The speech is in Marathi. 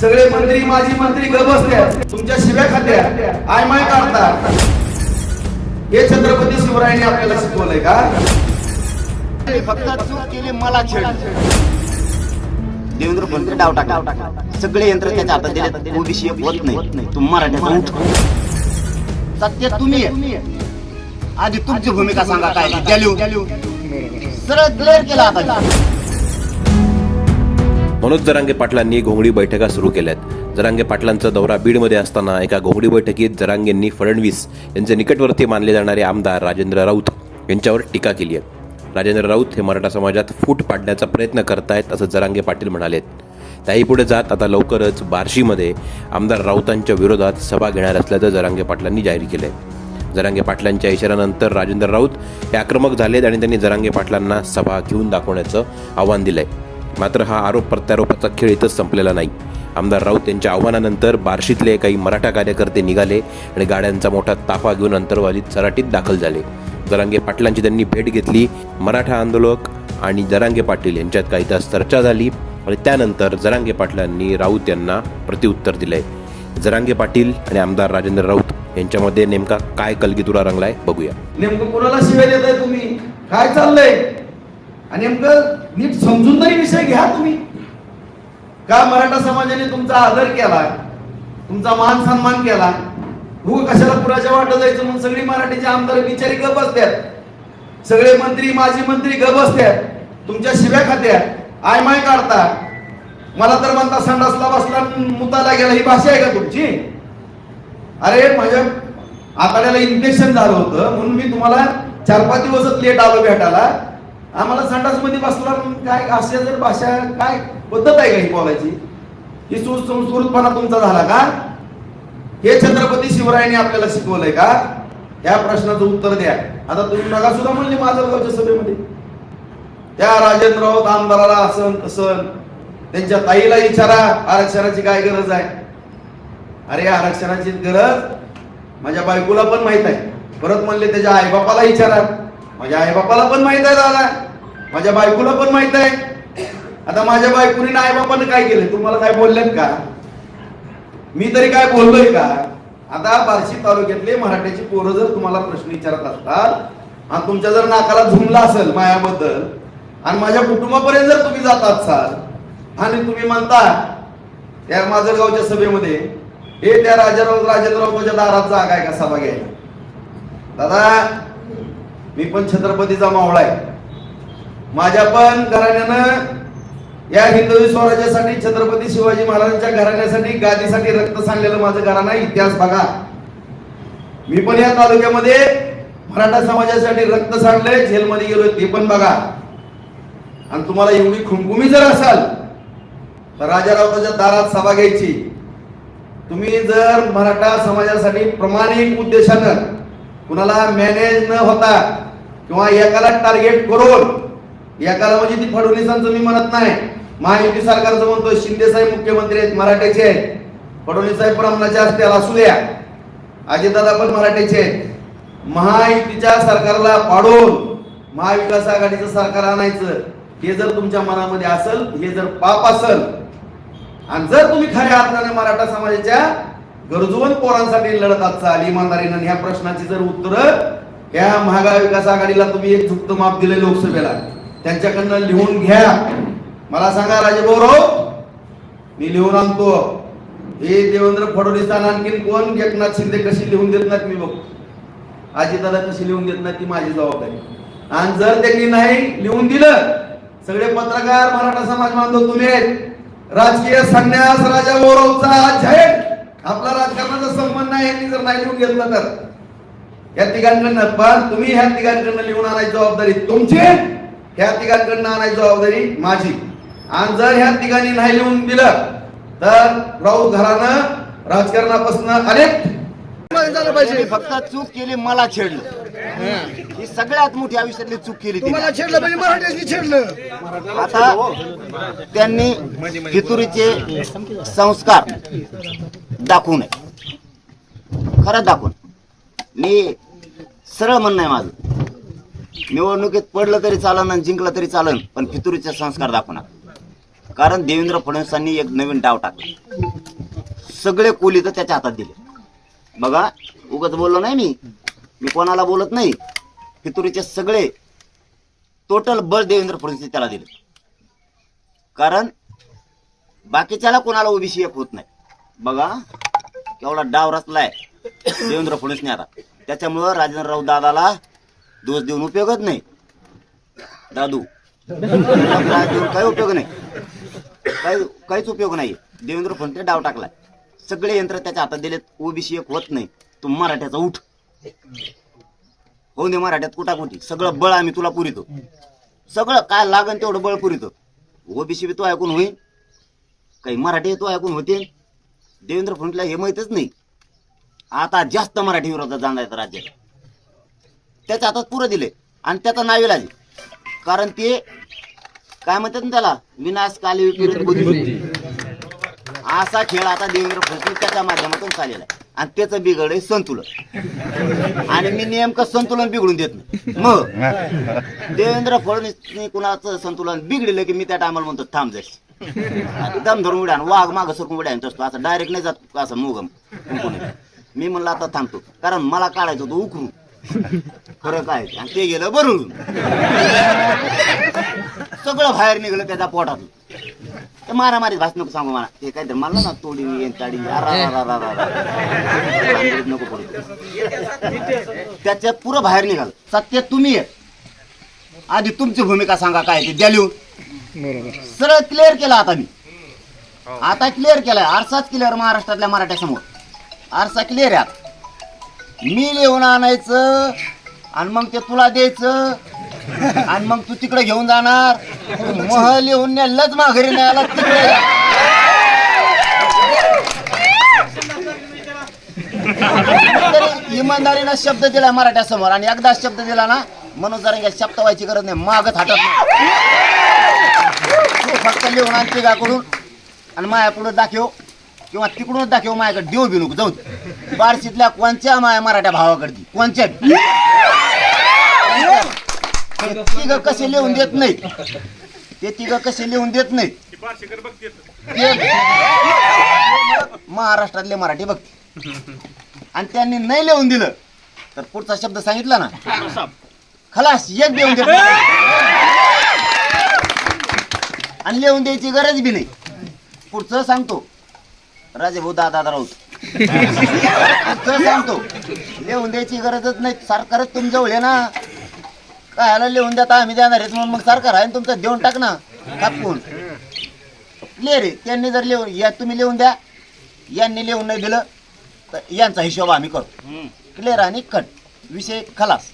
सगळे मंत्री माजी मंत्री ग तुमच्या शिव्या खात्या आय माय काढता हे छत्रपती शिवरायांनी आपल्याला शिकवलंय का? फक्त चूक केली मला छेड. देवेंद्र फडणवीस डाव टाका. सगळे यंत्र त्याच्या हातात दिले ओबीसी होत नाही. तू मराठ्याचा उठ. सत्य तुम्ही आहे. आधी तुमची भूमिका सांगा काय सरळ क्लिअर केला आता म्हणूनच जरांगे पाटलांनी घोंगडी बैठका सुरू केल्यात. जरांगे पाटलांचा दौरा बीडमध्ये असताना एका घोंगडी बैठकीत जरांगेंनी फडणवीस यांचे निकटवर्ती मानले जाणारे आमदार राजेंद्र राऊत यांच्यावर टीका केली आहे. राजेंद्र राऊत हे मराठा समाजात फूट पाडण्याचा प्रयत्न करतायत असं जरांगे पाटील म्हणालेत. त्याही पुढे जात आता लवकरच बार्शीमध्ये आमदार राऊतांच्या विरोधात सभा घेणार असल्याचं जरांगे पाटलांनी जाहीर केलं आहे जरांगे पाटलांच्या इशाऱ्यानंतर राजेंद्र राऊत हे आक्रमक झालेत आणि त्यांनी जरांगे पाटलांना सभा घेऊन दाखवण्याचं आव्हान आहे मात्र हा आरोप प्रत्यारोपाचा खेळ इथंच संपलेला नाही. आमदार राऊत यांच्या आव्हानानंतर बार्शीतले काही मराठा कार्यकर्ते निघाले आणि गाड्यांचा मोठा ताफा घेऊन अंतरवालीत सराटीत दाखल झाले. जरांगे पाटलांची त्यांनी भेट घेतली मराठा आंदोलक आणि जरांगे पाटील यांच्यात काही तास चर्चा झाली आणि त्यानंतर जरांगे पाटलांनी राऊत यांना प्रत्युत्तर दिलंय. जरांगे पाटील आणि आमदार राजेंद्र राऊत यांच्यामध्ये नेमका काय कलगीतुरा रंगलाय बघूया. नेमकं कोणाला शिव्या देताय तुम्ही? काय चाललंय? आणि नेमकं नीट समजून तरी विषय घ्या तुम्ही. का मराठा समाजाने तुमचा आदर केला? तुमचा मान सन्मान केला? हो कशाला पुराच्या वाटत जायचं म्हणून सगळी मराठीचे आमदार बिचारी ग बसत्यात सगळे मंत्री माजी मंत्री ग बसत्यात तुमच्या शिव्या खात्यात. आय माय काढता. मला तर म्हणता संडासला बसला मुताला गेला. ही भाषा आहे का तुमची? अरे माझ्या आताड्याला इन्फेक्शन झालं होतं. म्हणून मी तुम्हाला चार पाच दिवसच लेट आलो भेटायला. आम्हाला संडासमध्ये बसला काय अशा जर भाषा काय पद्धत आहे का ही बोलायची? ही सुसंस्कृतपणा तुमचा झाला का? हे छत्रपती शिवरायांनी आपल्याला शिकवलंय का? या प्रश्नाचं उत्तर द्या. आता तुम्ही नका सुद्धा म्हणले माझ्या सभेमध्ये. त्या राजेंद्र राऊत आमदाराला असं असन. त्यांच्या ताईला विचारा आरक्षणाची काय गरज आहे? अरे आरक्षणाची गरज माझ्या बायकोला पण माहीत आहे. परत म्हणले त्याच्या आईबापाला विचारा. माझ्या आईबापाला पण माहीत आहे दादा. माझ्या बायकोला पण माहीत आहे. आता माझ्या बायकोनी आईबापानं काय केलं तुम्हाला काय बोललेत का? मी तरी काय बोललोय का? आता बार्शी तालुक्यातले मराठ्याची पोरं जर तुम्हाला प्रश्न विचारत असतात आणि तुमच्या जर नाकाला झुमला असेल मायाबद्दल आणि माझ्या कुटुंबापर्यंत जर तुम्ही जात असाल आणि तुम्ही म्हणता त्या माजलगावच्या सभेमध्ये हे त्या राजाराव राजेंद्ररावच्या दारात जागा आहे का सभा घ्यायला? दादा मी पण छत्रपतीचा मावळा आहे. माझ्या पण घराण्यानं या हिंदवी स्वराज्यासाठी छत्रपती शिवाजी महाराजांच्या घराण्यासाठी गादीसाठी रक्त सांडलेलं माझं घराणं इतिहास बघा. मी पण या तालुक्यामध्ये मराठा समाजासाठी रक्त सांडलंय जेलमध्ये गेलो ते पण बघा. आणि तुम्हाला एवढी खुमखुमी जर असाल तर राजा राऊताच्या दारात सभा घ्यायची. तुम्ही जर मराठा समाजासाठी प्रामाणिक उद्देशानं कुणाला मॅनेज न होता किंवा एकाला टार्गेट करून एकाला म्हणजे ती फडणवीसांचं मी म्हणत नाही. महायुती सरकारचं म्हणतो शिंदे साहेब मुख्यमंत्री आहेत मराठ्याचे आहेत. फडणवीस साहेब ब्राह्मणाचे असतील असू द्या. अजितदादा पण मराठ्याचे आहेत. महायुतीच्या सरकारला पाडून महाविकास आघाडीचं सरकार आणायचं हे जर तुमच्या मनामध्ये असेल हे जर पाप असेल आणि जर तुम्ही खऱ्या अर्थाने मराठा समाजाच्या गरजूवंत पोरांसाठी लढत असाल इमानदारीनं ह्या प्रश्नाची जर उत्तर या महाविकास आघाडीला तुम्ही एक झुकतं माप दिले लोकसभेला. त्यांच्याकडनं लिहून घ्या. मला सांगा राजेभाऊराव मी लिहून आणतो. हे देवेंद्र फडणवीस आणखीन कोण एकनाथ शिंदे कशी लिहून देत नाहीत मी बघ आजीदादा कशी लिहून देत नाही ती माझी जबाबदारी. आणि जर त्यांनी नाही लिहून दिलं सगळे पत्रकार मराठा समाज बांधव तुम्ही राजकीय संन्यास राजा गौरवचा झेड आपला राजकारणाचा संबंध नाही यांनी जर नाही लिहून घेतलं तर. या तिघांकडनं पण तुम्ही ह्या तिघांकडनं लिहून आणायची जबाबदारी तुमची. ह्या तिघांकडनं आणायची जबाबदारी माझी. आणि जर ह्या तिघांनी नाही लिहून दिलं तर राऊत घरानं राजकारणापासून अनेक त्यांनी फक्त चूक केली मला छेडलं. ही. सगळ्यात मोठी आयुष्यातली चूक केली. मला छेडलं म्हणजे मराठ्याची छेडलं. आता त्यांनी फितुरीचे संस्कार दाखवू नये. खरंच दाखवून. मी सरळ म्हणणं आहे माझं. निवडणुकीत पडलं तरी चालन आणि जिंकलं तरी चालन पण फितुरीचे संस्कार दाखवणार. कारण देवेंद्र फडणवीसांनी एक नवीन डाव टाकला. सगळे कोली तर त्याच्या हातात दिले. बघा उगत बोललो नाही मी. मी कोणाला बोलत नाही. फितुरीचे सगळे टोटल बळ देवेंद्र फडणवीस त्याला दिले. कारण बाकीच्याला कोणाला ओबीसी एक होत नाही. बघा केवढा डाव रचलाय देवेंद्र फडणवीसने आता. त्याच्यामुळं राजेंद्र राऊत दादाला दोष देऊन उपयोगच नाही. दादू देऊन काही उपयोग नाही. काही काहीच उपयोग नाही. देवेंद्र फडणवीस डाव टाकलाय. सगळे यंत्र त्याच्या हातात दिलेत. ओबीसी एक होत नाही. तू मराठ्याचा उठ. हो दे मराठ्यात कुटाकुटी. सगळं बळ आम्ही तुला पुरितो. सगळं काय लागन तेवढं बळ पुरितो. ओबीसी बी तो ऐकून होईल काही मराठी तो ऐकून होते. देवेंद्र फडणवीसला हे माहीतच नाही. आता जास्त मराठी विरोधात जाणार राज्यात. त्याच्या हातात पुरं दिले आणि त्याचा नावेला कारण ते काय म्हणतात ना त्याला? विनाश काली बुद्धी. असा खेळ आता देवेंद्र फडणवीस त्याच्या माध्यमातून चाललेला आहे. आणि त्याचं बिघड संतुलन. आणि मी नेमकं संतुलन बिघडून देत नाही. मग देवेंद्र फडणवीस कुणाचं संतुलन बिघडलं की मी त्या टायमाला म्हणतो थांब जायचं दम धरून उड्या वाघ माग सरकून उड्या असतो. असं डायरेक्ट नाही जात असं मुगम. मी म्हणलं आता थांबतो. कारण मला काढायचं होतं उकरून. खरं काय ते. आणि ते गेलं बरून सगळं बाहेर निघलं त्याच्या पोटातून. ते मारामारीत भास नको सांगू मला. ते काय मला ना तोडी ताडी अरा नको पडू. त्याच्यात पुरं बाहेर निघाल. सत्य तुम्ही आहे आधी तुमची भूमिका सांगा काय ते द्या लिहून सरळ क्लिअर केला आता मी. आता क्लिअर केलाय. आरसाच क्लिअर महाराष्ट्रातल्या मराठ्यासमोर. आरसा क्लिअर आहे आता. मी लिहून आणायचं आणि मग ते तुला द्यायचं आणि मग तू तिकडे घेऊन जाणार. मह लिहून नेलंच माघारी न्यायला तिकडे. तरी इमानदारीनं शब्द दिला मराठ्यासमोर आणि एकदा शब्द दिला ना म्हणून जरा शब्द व्हायची गरज नाही मागत हाटत नाही. तू फक्त लिहून आण गाकडून आणि माया पुढे दाखव. किंवा तिकडूनच दाखव माझ्याकडे देऊ बी नको जाऊ दे. बार्शीतल्या माया मराठ्या भावाकडची कोणच्या बी. ते कसे लिहून देत नाही ते तिघं कसे लिहून देत नाही महाराष्ट्रातले मराठी बघते आणि त्यांनी नाही लिहून दिलं. तर पुढचा शब्द सांगितला ना? खलास एक देऊन देत आणि लिहून द्यायची गरज बी नाही. पुढचं सांगतो. राजेभाऊ दादा राऊत. सांगतो लिहून द्यायची गरजच नाही. सरकारच तुमच्याजवळ आहे ना. कायला लिहून देता आम्ही देणार आहेत म्हणून मग सरकार आहे ना तुमचं देऊन टाक ना. कापून क्लिअर आहे त्यांनी जर लिहून या तुम्ही लिहून द्या. यांनी लिहून नाही दिलं तर यांचा हिशोब आम्ही करतो. क्लिअर आणि कट. विषय खलास.